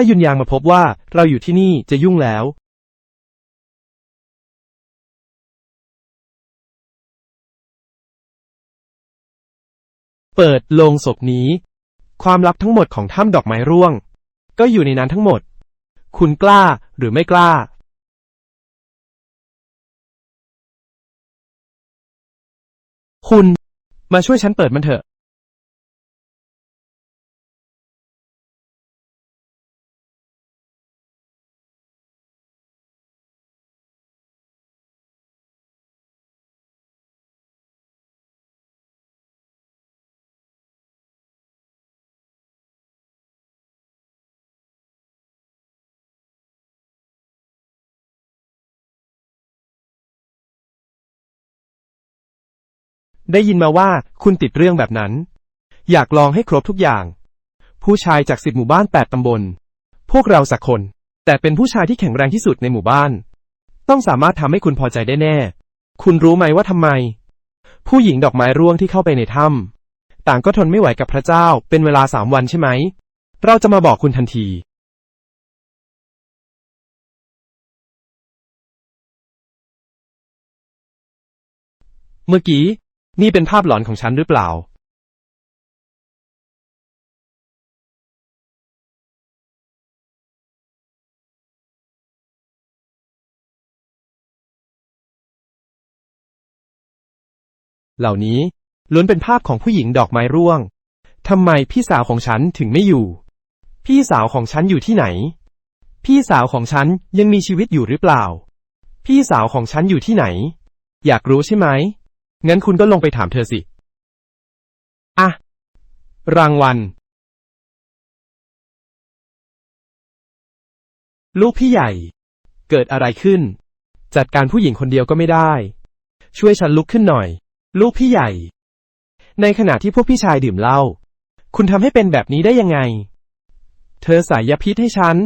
ถ้ายุนยางมาพบว่าเราอยู่ที่นี่จะยุ่งแล้ว เปิดโลงศพนี้ ความลับทั้งหมดของถ้ำดอกไม้ร่วง ก็อยู่ในนั้นทั้งหมด คุณกล้าหรือไม่กล้า คุณ มาช่วยฉันเปิดมันเถอะ ได้ยินมาว่าคุณติดเรื่องแบบนั้น อยากลองให้ครบทุกอย่าง ผู้ชายจากสิบหมู่บ้านแปดตำบล พวกเราสักคน แต่เป็นผู้ชายที่แข็งแรงที่สุดในหมู่บ้าน ต้องสามารถทำให้คุณพอใจได้แน่ คุณรู้ไหมว่าทำไม ผู้หญิงดอกไม้ร่วงที่เข้าไปในถ้ำต่างก็ทนไม่ไหวกับพระเจ้า เป็นเวลาสามวันใช่ไหม เราจะมาบอกคุณทันที เมื่อกี้ นี่เป็นภาพหลอนของฉันหรือเปล่าเหล่านี้ล้วนเป็นภาพของผู้หญิงดอกไม้ร่วง ทำไมพี่สาวของฉันถึงไม่อยู่ พี่สาวของฉันอยู่ที่ไหน พี่สาวของฉันยังมีชีวิตอยู่หรือเปล่า พี่สาวของฉันอยู่ที่ไหน อยากรู้ใช่ไหม งั้นคุณก็ลงไปถามเธอสิ อะ รางวัล ลูกพี่ใหญ่ เกิดอะไรขึ้น จัดการผู้หญิงคนเดียวก็ไม่ได้ ช่วยฉันลุกขึ้นหน่อย ลูกพี่ใหญ่ ในขณะที่พวกพี่ชายดื่มเหล้า คุณทำให้เป็นแบบนี้ได้ยังไง เธอใส่ยาพิษให้ฉัน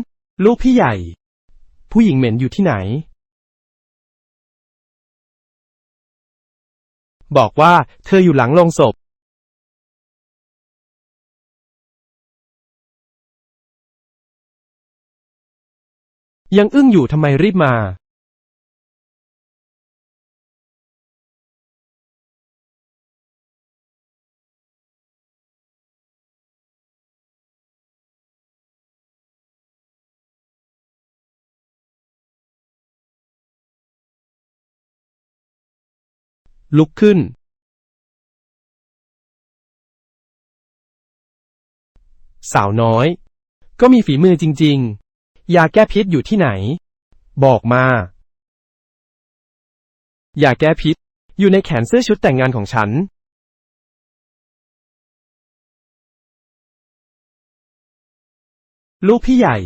ลูกพี่ใหญ่ ผู้หญิงเหม็นอยู่ที่ไหน บอกว่าเธออยู่หลังโลงศพยังอึ้งอยู่ทำไมรีบมา ลุกขึ้น สาวน้อย ก็มีฝีมือจริง ๆ ยาแก้พิษอยู่ที่ไหน บอกมา ยาแก้พิษ อยู่ในแขนเสื้อชุดแต่งงานของฉัน ลูกพี่ใหญ่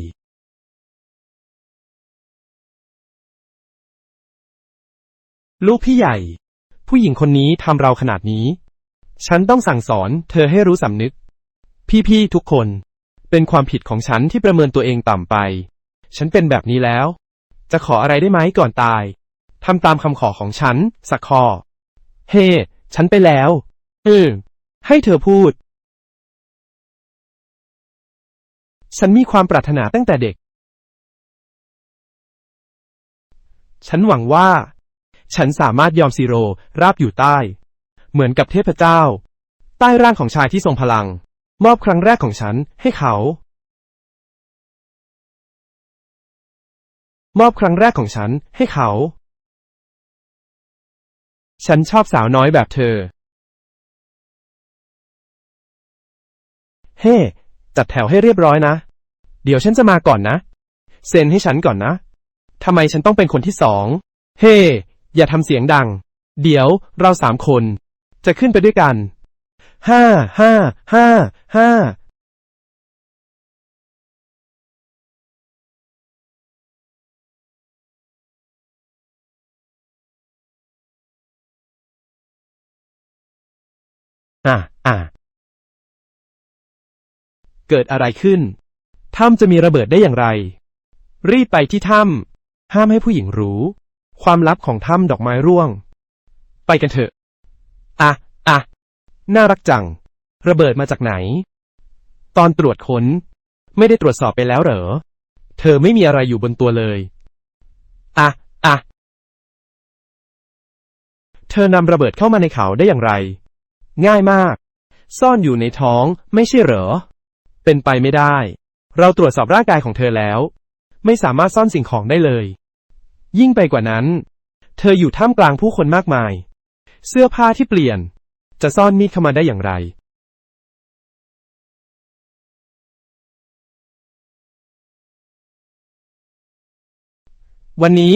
ลูกพี่ใหญ่ ผู้หญิงคนนี้ทำเราขนาดนี้ ฉันต้องสั่งสอนเธอให้รู้สำนึก พี่ๆทุกคน เป็นความผิดของฉันที่ประเมินตัวเองต่ำไป ฉันเป็นแบบนี้แล้ว จะขออะไรได้ไหมก่อนตายทำตามคำขอของฉัน สักข้อ เฮ้ฉันไปแล้วเออให้เธอพูด ฉันมีความปรารถนาตั้งแต่เด็ก ฉันหวังว่า ฉันสามารถยอมซีโรราบอยู่ใต้ เหมือนกับเทพเจ้า ใต้ร่างของชายที่ทรงพลัง มอบครั้งแรกของฉันให้เขา มอบครั้งแรกของฉันให้เขา ฉันชอบสาวน้อยแบบเธอ เฮ้จัดแถวให้เรียบร้อยนะ เดี๋ยวฉันจะมาก่อนนะ เซ็นให้ฉันก่อนนะทำไมฉันต้องเป็นคนที่สอง เฮ้ อย่าทำเสียงดัง เดี๋ยวเราสามคน จะขึ้นไปด้วยกันห้าห้าห้าห้าอะอะเกิดอะไรขึ้น ถ้ำจะมีระเบิดได้อย่างไร รีบไปที่ถ้ำห้ามให้ผู้หญิงรู้ ความลับของถ้ำดอกไม้ร่วง ไปกันเถอะ อะ อะ น่ารักจัง ระเบิดมาจากไหน ตอนตรวจค้น ไม่ได้ตรวจสอบไปแล้วเหรอ เธอไม่มีอะไรอยู่บนตัวเลย อะ อะ เธอนำระเบิดเข้ามาในเขาได้อย่างไร ง่ายมาก ซ่อนอยู่ในท้องไม่ใช่เหรอ เป็นไปไม่ได้ เราตรวจสอบร่างกายของเธอแล้ว ไม่สามารถซ่อนสิ่งของได้เลย ยิ่งไปกว่านั้น เธออยู่ท่ามกลางผู้คนมากมาย เสื้อผ้าที่เปลี่ยน จะซ่อนมีดเข้ามาได้อย่างไร วันนี้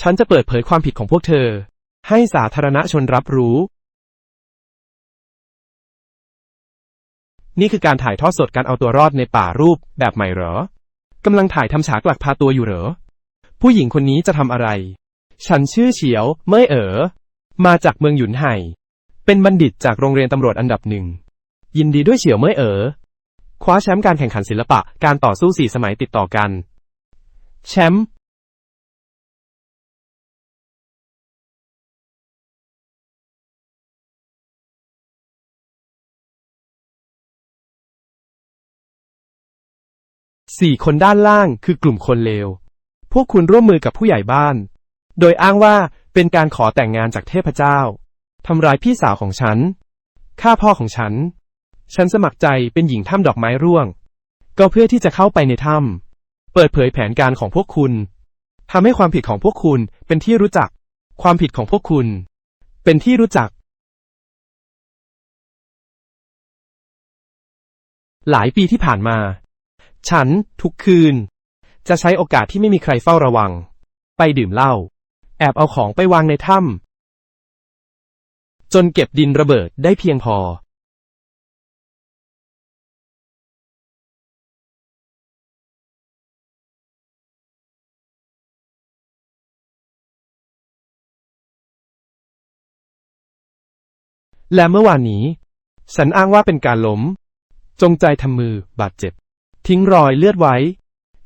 ฉันจะเปิดเผยความผิดของพวกเธอ ให้สาธารณชนรับรู้ นี่คือการถ่ายทอดสดการเอาตัวรอดในป่ารูปแบบใหม่เหรอกำลังถ่ายทำฉากหลักพาตัวอยู่เหรอ ผู้หญิงคนนี้จะทำอะไร ฉันชื่อเฉียว เม่ยเอ๋อ มาจากเมืองหยุนไห่ เป็นบัณฑิตจากโรงเรียนตำรวจอันดับหนึ่ง ยินดีด้วยเฉียวเม่ยเอ๋อ คว้าแชมป์การแข่งขันศิลปะ การต่อสู้สี่สมัยติดต่อกัน แชมป์สี่คนด้านล่างคือกลุ่มคนเลว พวกคุณร่วมมือกับผู้ใหญ่บ้าน โดยอ้างว่าเป็นการขอแต่งงานจากเทพเจ้า ทำร้ายพี่สาวของฉัน ฆ่าพ่อของฉัน ฉันสมัครใจเป็นหญิงถ้ำดอกไม้ร่วง ก็เพื่อที่จะเข้าไปในถ้ำเปิดเผยแผนการของพวกคุณ ทำให้ความผิดของพวกคุณเป็นที่รู้จัก ความผิดของพวกคุณ เป็นที่รู้จัก หลายปีที่ผ่านมา ฉันทุกคืน จะใช้โอกาสที่ไม่มีใครเฝ้าระวัง ไปดื่มเหล้า แอบเอาของไปวางในถ้ำจนเก็บดินระเบิดได้เพียงพอ และเมื่อวานนี้ ฉันอ้างว่าเป็นการล้ม จงใจทำมือบาดเจ็บ ทิ้งรอยเลือดไว้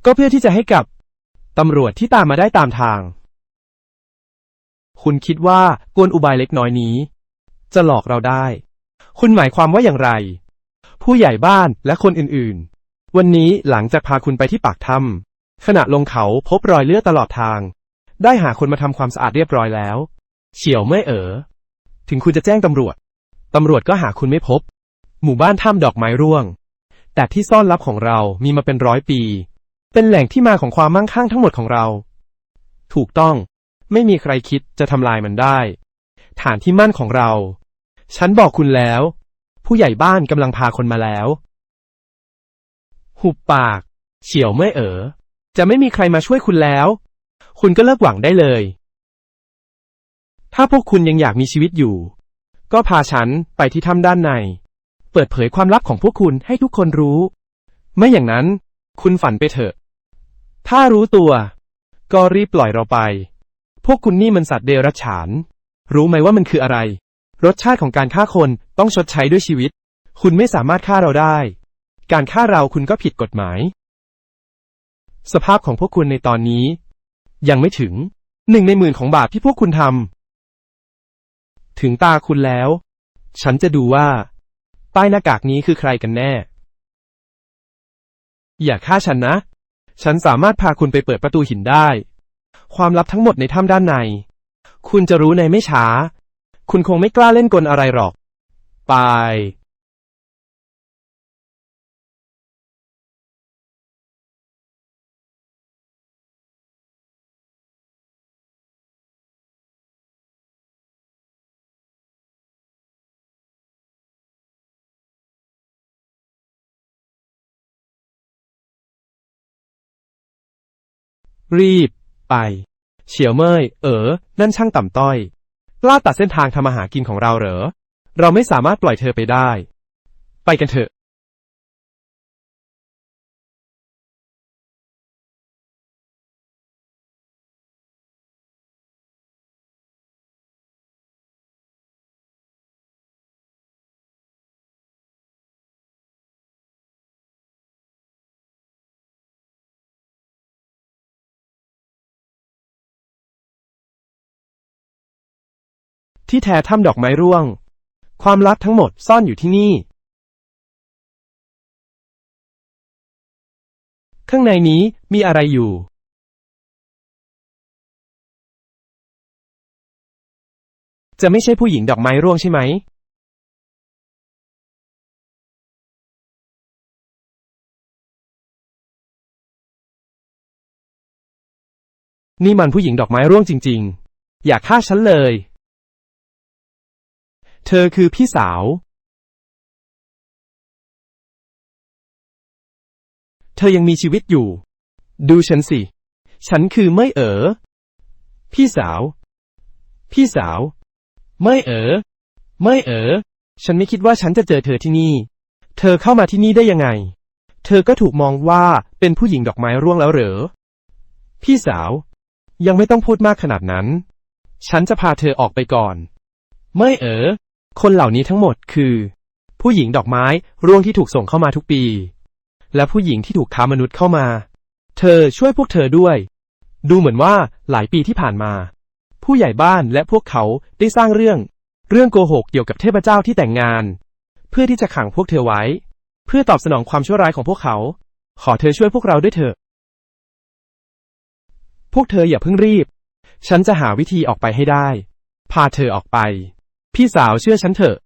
ก็เพื่อที่จะให้กับตำรวจที่ตามมาได้ตามทาง คุณคิดว่ากวนอุบายเล็กน้อยนี้ จะหลอกเราได้ คุณหมายความว่าอย่างไร ผู้ใหญ่บ้านและคนอื่นๆ วันนี้หลังจากพาคุณไปที่ปากถ้ำขณะลงเขาพบรอยเลือดตลอดทาง ได้หาคนมาทำความสะอาดเรียบร้อยแล้ว เฉียวไม่เอ๋อถึงคุณจะแจ้งตำรวจ ตำรวจก็หาคุณไม่พบ หมู่บ้านถ้ำดอกไม้ร่วง แต่ที่ซ่อนลับของเรามีมาเป็นร้อยปี เป็นแหล่งที่มาของความมั่งคั่งทั้งหมดของเรา ถูกต้อง ไม่มีใครคิดจะทำลายมันได้ ฐานที่มั่นของเรา ฉันบอกคุณแล้ว ผู้ใหญ่บ้านกำลังพาคนมาแล้ว หุบปาก เฉียวไม่เอ๋อ จะไม่มีใครมาช่วยคุณแล้ว คุณก็เลิกหวังได้เลย ถ้าพวกคุณยังอยากมีชีวิตอยู่ ก็พาฉันไปที่ถ้ำด้านใน เปิดเผยความลับของพวกคุณให้ทุกคนรู้ ไม่อย่างนั้น คุณฝันไปเถอะ ถ้ารู้ตัว ก็รีบปล่อยเราไป พวกคุณนี่มันสัตว์เดรัจฉาน รู้ไหมว่ามันคืออะไร รสชาติของการฆ่าคนต้องชดใช้ด้วยชีวิต คุณไม่สามารถฆ่าเราได้ การฆ่าเราคุณก็ผิดกฎหมาย สภาพของพวกคุณในตอนนี้ ยังไม่ถึงหนึ่งในหมื่นของบาปที่พวกคุณทำถึงตาคุณแล้ว ฉันจะดูว่าใต้หน้ากากนี้คือใครกันแน่ อย่าฆ่าฉันนะ ฉันสามารถพาคุณไปเปิดประตูหินได้ ความลับทั้งหมดในถ้ำด้านใน คุณจะรู้ในไม่ช้า คุณคงไม่กล้าเล่นกลอะไรหรอก ไป รีบ ไป เฉียวเมย เอ๋อนั่นช่างต่ำต้อยกล้าตัดเส้นทางทำมาหากินของเราเหรอ เราไม่สามารถปล่อยเธอไปได้ ไปกันเถอะ ที่แท้ถ้ำดอกไม้ร่วง ความลับทั้งหมดซ่อนอยู่ที่นี่ ข้างในนี้มีอะไรอยู่ จะไม่ใช่ผู้หญิงดอกไม้ร่วงใช่ไหม นี่มันผู้หญิงดอกไม้ร่วงจริง ๆ อยากฆ่าฉันเลย เธอคือพี่สาว เธอยังมีชีวิตอยู่ ดูฉันสิ ฉันคือไม่เอ๋อ พี่สาว พี่สาว ไม่เอ๋อ ไม่เอ๋อ ฉันไม่คิดว่าฉันจะเจอเธอที่นี่ เธอเข้ามาที่นี่ได้ยังไง เธอก็ถูกมองว่าเป็นผู้หญิงดอกไม้ร่วงแล้วเหรอ พี่สาว ยังไม่ต้องพูดมากขนาดนั้น ฉันจะพาเธอออกไปก่อน ไม่เอ๋อ คนเหล่านี้ทั้งหมดคือ ผู้หญิงดอกไม้ร่วงที่ถูกส่งเข้ามาทุกปี และผู้หญิงที่ถูกค้ามนุษย์เข้ามา เธอช่วยพวกเธอด้วย ดูเหมือนว่าหลายปีที่ผ่านมา ผู้ใหญ่บ้านและพวกเขาได้สร้างเรื่อง เรื่องโกหกเกี่ยวกับเทพเจ้าที่แต่งงาน เพื่อที่จะขังพวกเธอไว้ เพื่อตอบสนองความชั่วร้ายของพวกเขา ขอเธอช่วยพวกเราด้วยเถอะ พวกเธออย่าเพิ่งรีบ ฉันจะหาวิธีออกไปให้ได้ พาเธอออกไป พี่สาวเชื่อฉันเถอะ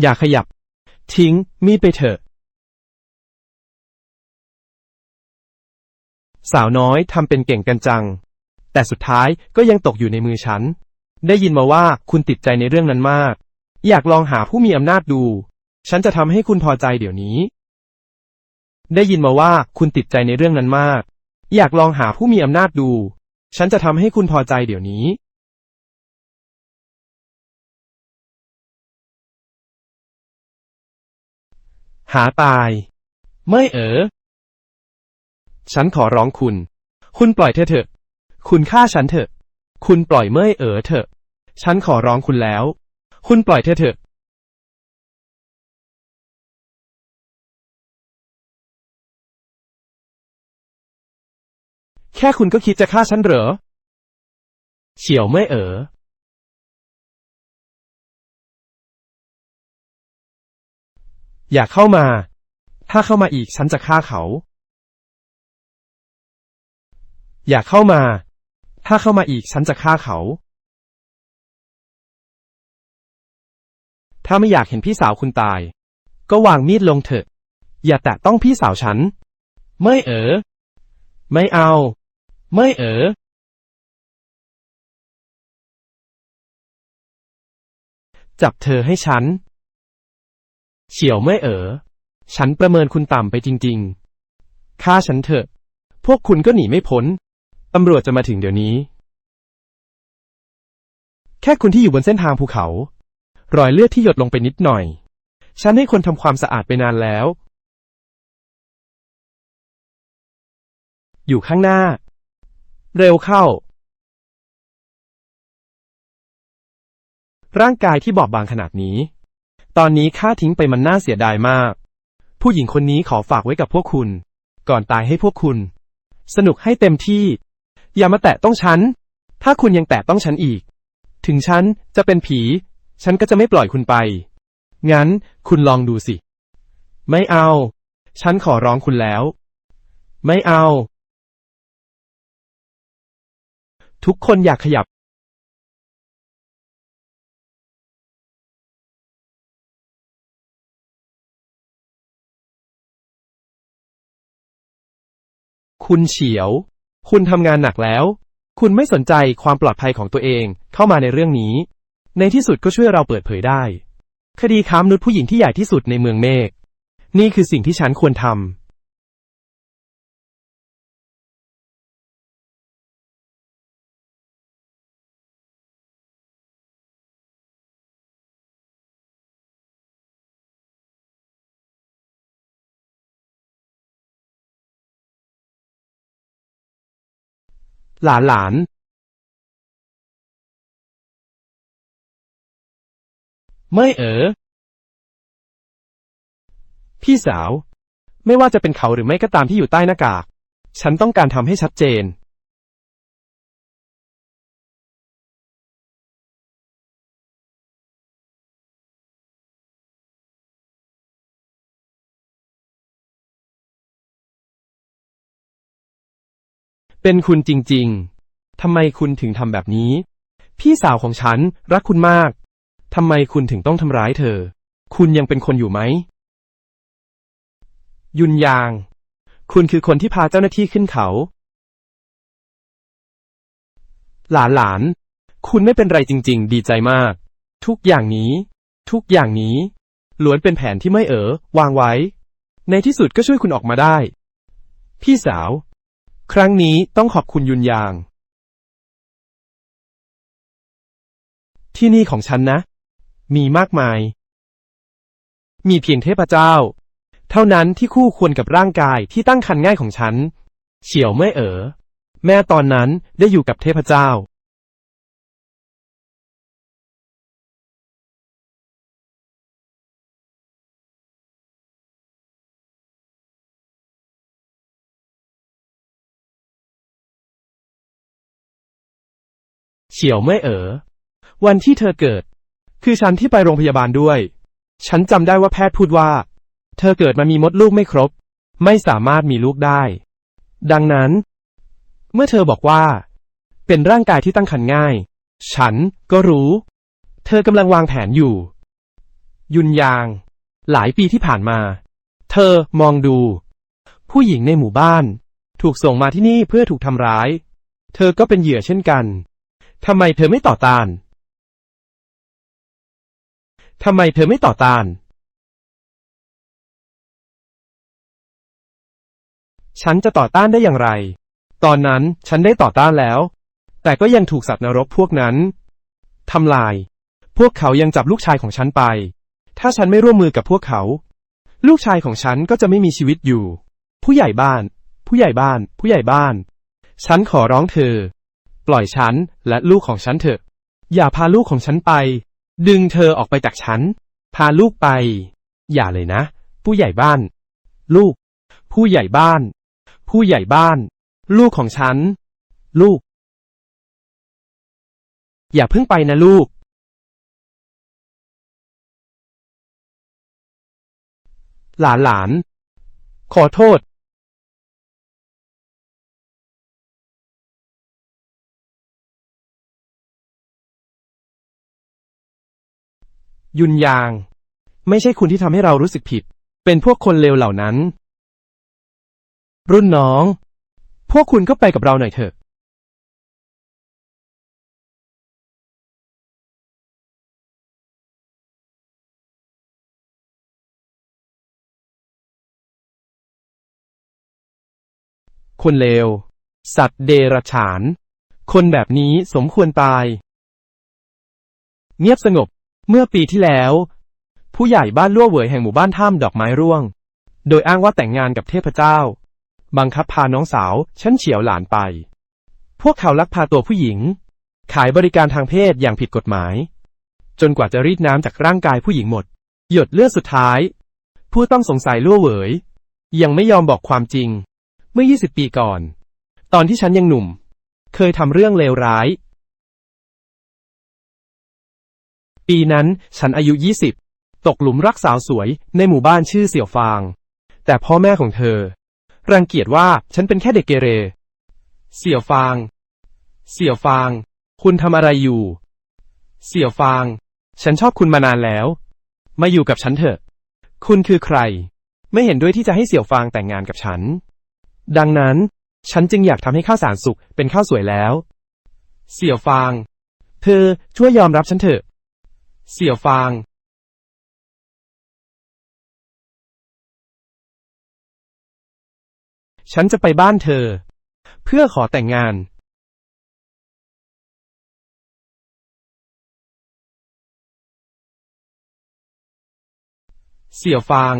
อย่าขยับ ทิ้ง มีดไปเถอะ สาวน้อยทำเป็นเก่งกันจัง แต่สุดท้ายก็ยังตกอยู่ในมือฉัน ได้ยินมาว่าคุณติดใจในเรื่องนั้นมาก อยากลองหาผู้มีอำนาจดู ฉันจะทำให้คุณพอใจเดี๋ยวนี้ ได้ยินมาว่าคุณติดใจในเรื่องนั้นมาก อยากลองหาผู้มีอำนาจดู ฉันจะทำให้คุณพอใจเดี๋ยวนี้ หาตาย ไม่เอ๋อฉันขอร้องคุณ คุณปล่อยเธอเถอะ คุณฆ่าฉันเถอะ คุณปล่อยเมื่อยเอ๋อเถอะ ฉันขอร้องคุณแล้ว คุณปล่อยเธอเถอะ ค่คุณก็คิดจะฆ่าฉันเหรอ เฉียวเมื่อเอ๋อ อย่าเข้ามา ถ้าเข้ามาอีกฉันจะฆ่าเขา อย่าเข้ามา ถ้าเข้ามาอีกฉันจะฆ่าเขา ถ้าไม่อยากเห็นพี่สาวคุณตาย ก็วางมีดลงเถอะ อย่าแตะต้องพี่สาวฉัน ไม่เอ๋อ ไม่เอา ไม่เออจับเธอให้ฉัน เฉียวไม่เออฉันประเมินคุณต่ำไปจริงๆฆ่าฉันเถอะ พวกคุณก็หนีไม่พ้น ตำรวจจะมาถึงเดี๋ยวนี้ แค่คุณที่อยู่บนเส้นทางภูเขา รอยเลือดที่หยดลงไปนิดหน่อย ฉันให้คนทำความสะอาดไปนานแล้ว อยู่ข้างหน้า เร็วเข้า ร่างกายที่บอบบางขนาดนี้ ตอนนี้ค่าทิ้งไปมันน่าเสียดายมาก ผู้หญิงคนนี้ขอฝากไว้กับพวกคุณ ก่อนตายให้พวกคุณ สนุกให้เต็มที่ อย่ามาแตะต้องฉัน ถ้าคุณยังแตะต้องฉันอีก ถึงฉันจะเป็นผี ฉันก็จะไม่ปล่อยคุณไป งั้นคุณลองดูสิ ไม่เอา ฉันขอร้องคุณแล้ว ไม่เอา ทุกคนอยากขยับคุณเฉียว คุณทำงานหนักแล้ว คุณไม่สนใจความปลอดภัยของตัวเองเข้ามาในเรื่องนี้ ในที่สุดก็ช่วยเราเปิดเผยได้ คดีค้ามนุษย์ผู้หญิงที่ใหญ่ที่สุดในเมืองเมฆ นี่คือสิ่งที่ฉันควรทำ หลานหลานไม่เออ พี่สาว ไม่ว่าจะเป็นเขาหรือไม่ก็ตามที่อยู่ใต้หน้ากาก ฉันต้องการทำให้ชัดเจน เป็นคุณจริงๆ ทำไมคุณถึงทำแบบนี้ พี่สาวของฉันรักคุณมาก ทำไมคุณถึงต้องทำร้ายเธอ คุณยังเป็นคนอยู่ไหม ยุนยาง คุณคือคนที่พาเจ้าหน้าที่ขึ้นเขา หลานหลาน คุณไม่เป็นไรจริง ๆ ดีใจมาก ทุกอย่างนี้ ทุกอย่างนี้ ล้วนเป็นแผนที่ไม่เอ๋อวางไว้ ในที่สุดก็ช่วยคุณออกมาได้ พี่สาว ครั้งนี้ต้องขอบคุณยุนยาง ที่นี่ของฉันนะ มีมากมาย มีเพียงเทพเจ้า เท่านั้นที่คู่ควรกับร่างกายที่ตั้งคันง่ายของฉัน เฉียวไม่เอ๋อแม่ตอนนั้นได้อยู่กับเทพเจ้า ฉียวไม่เอ๋อวันที่เธอเกิด คือฉันที่ไปโรงพยาบาลด้วย ฉันจำได้ว่าแพทย์พูดว่า เธอเกิดมามีมดลูกไม่ครบ ไม่สามารถมีลูกได้ ดังนั้น เมื่อเธอบอกว่า เป็นร่างกายที่ตั้งครรภ์ง่าย ฉันก็รู้ เธอกำลังวางแผนอยู่ ยุนยาง หลายปีที่ผ่านมา เธอมองดู ผู้หญิงในหมู่บ้าน ถูกส่งมาที่นี่เพื่อถูกทำร้าย เธอก็เป็นเหยื่อเช่นกัน ทำไมเธอไม่ต่อต้าน ทำไมเธอไม่ต่อต้าน ฉันจะต่อต้านได้อย่างไร ตอนนั้นฉันได้ต่อต้านแล้ว แต่ก็ยังถูกสัตว์นรกพวกนั้นทำลาย พวกเขายังจับลูกชายของฉันไป ถ้าฉันไม่ร่วมมือกับพวกเขา ลูกชายของฉันก็จะไม่มีชีวิตอยู่ ผู้ใหญ่บ้าน ผู้ใหญ่บ้าน ผู้ใหญ่บ้าน ฉันขอร้องเธอ ปล่อยฉันและลูกของฉันเถอะ อย่าพาลูกของฉันไป ดึงเธอออกไปจากฉัน พาลูกไป อย่าเลยนะ ผู้ใหญ่บ้าน ลูก ผู้ใหญ่บ้าน ผู้ใหญ่บ้าน ลูกของฉัน ลูก อย่าเพิ่งไปนะลูก หลานหลาน ขอโทษ ยุนยาง ไม่ใช่คุณที่ทำให้เรารู้สึกผิด เป็นพวกคนเลวเหล่านั้น รุ่นน้อง พวกคุณก็ไปกับเราหน่อยเถอะ คนเลว สัตว์เดรัจฉาน คนแบบนี้สมควรตาย เงียบสงบ เมื่อปีที่แล้ว ผู้ใหญ่บ้านล่วเหวยแห่งหมู่บ้านถ้ำดอกไม้ร่วง โดยอ้างว่าแต่งงานกับเทพเจ้า บังคับพาน้องสาวชั้นเฉียวหลานไป พวกเขาลักพาตัวผู้หญิง ขายบริการทางเพศอย่างผิดกฎหมาย จนกว่าจะรีดน้ำจากร่างกายผู้หญิงหมด หยดเลือดสุดท้าย ผู้ต้องสงสัยล่วเหวย ยังไม่ยอมบอกความจริง เมื่อ 20 ปีก่อน ตอนที่ฉันยังหนุ่ม เคยทำเรื่องเลวร้าย ปีนั้นฉันอายุ 20 ตกหลุมรักสาวสวยในหมู่บ้านชื่อเสี่ยวฟาง แต่พ่อแม่ของเธอ รังเกียจว่าฉันเป็นแค่เด็กเกเร เสี่ยวฟาง เสี่ยวฟาง คุณทำอะไรอยู่ เสี่ยวฟาง ฉันชอบคุณมานานแล้ว มาอยู่กับฉันเถอะ คุณคือใคร ไม่เห็นด้วยที่จะให้เสี่ยวฟางแต่งงานกับฉัน ดังนั้น ฉันจึงอยากทำให้ข้าวสารสุกเป็นข้าวสวยแล้ว เสี่ยวฟาง เธอช่วยยอมรับฉันเถอะ เสี่ยวฟางฉันจะไปบ้านเธอ เพื่อขอแต่งงาน เสี่ยวฟาง